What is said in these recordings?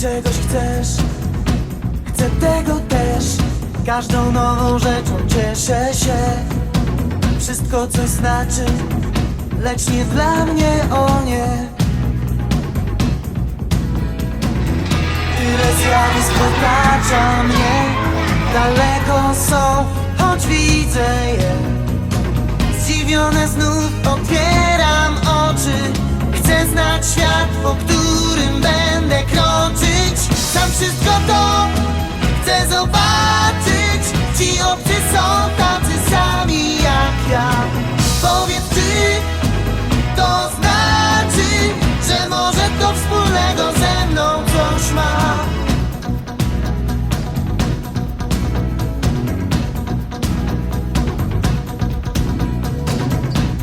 Czegoś chcesz. Chcę tego też. Każdą nową rzeczą cieszę się. Wszystko coś znaczy Lecz nie dla mnie, o nie. Tyle zjawisk otacza mnie. Daleko są, choć widzę je. Zdziwione znów otwieram oczy Chcę znać świat, po którym będę kroczyć. Sam wszystko to chcę zobaczyć. Ci obcy są tacy sami jak ja. Powiedz czy to znaczy, że może to wspólnego ze mną coś ma?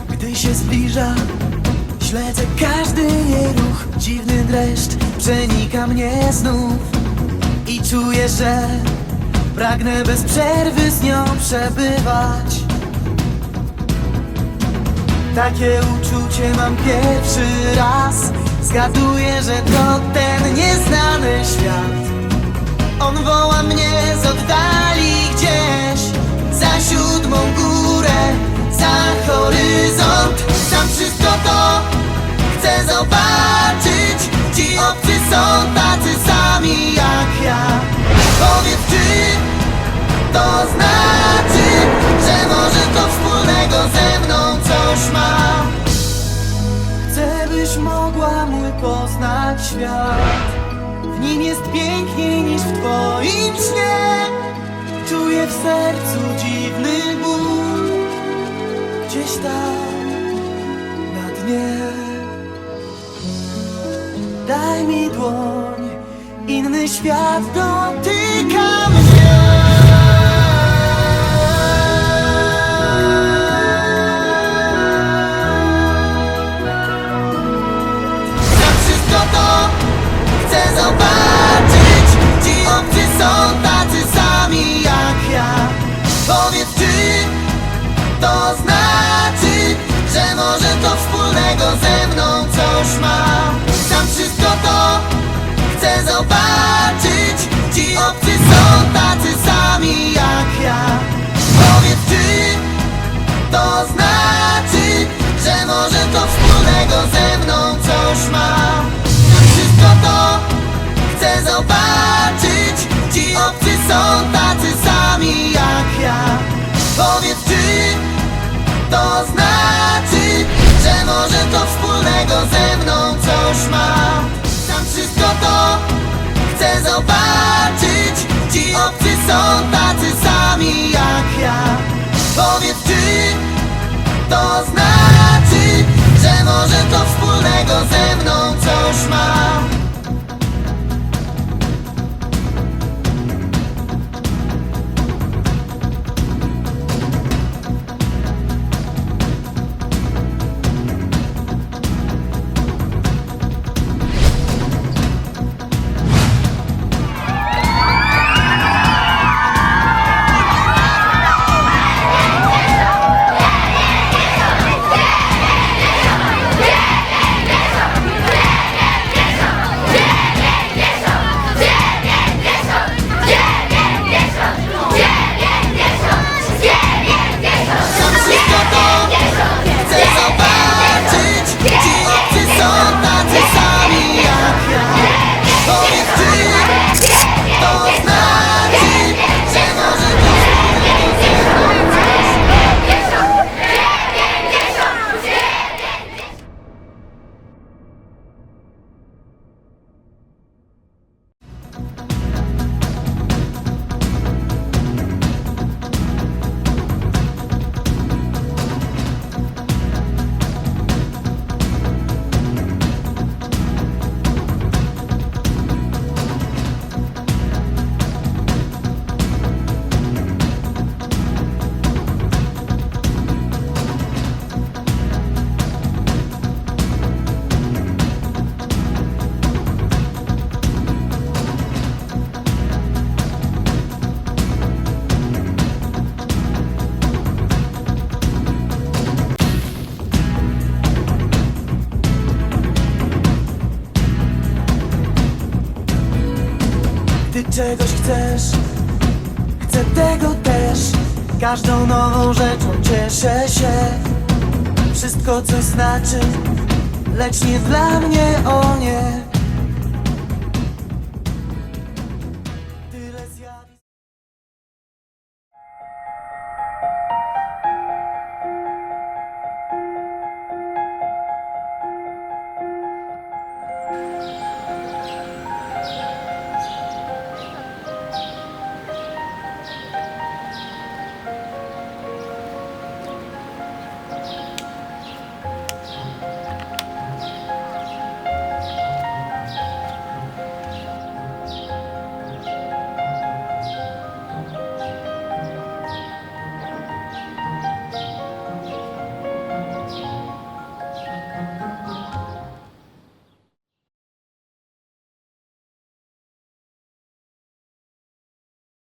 Gdy się zbliża, śledzę każdy Dziwny dreszcz przenika mnie znów I czuję, że pragnę bez przerwy z nią przebywać. Takie uczucie mam pierwszy raz. Zgaduję, że to ten nieznany świat. On woła mnie z oddali gdzieś Za siódmą górę, za horyzont. Tam wszystko to chcę zobaczyć Ci obcy są tacy sami jak ja. Powiedz czy to znaczy, że może to wspólnego ze mną coś ma? Chcę byś mogła mój poznać świat. W nim jest piękniej niż w twoim śnie. Czuję w sercu dziwny ból. Gdzieś tam na dnie Daj mi dłoń Inny świat dotyka mnie Za wszystko to chcę zobaczyć. Ci obcy są tacy sami jak ja. Powiedz czy to znaczy, że może to wspólnego ze mną coś ma zobaczyć. Ci obcy są tacy sami jak ja. Powiedz czy to znaczy, że może to wspólnego ze mną coś ma? Wszystko to chcę zobaczyć. Ci obcy są tacy sami jak ja. Powiedz czy to znaczy, że może to wspólnego ze mną coś ma chcę zobaczyć. Ci obcy są tacy sami jak ja. Powiedz czy to znaczy, czegoś chcesz? Chcę tego też. Każdą nową rzeczą cieszę się. Wszystko coś znaczy Lecz nie dla mnie, o nie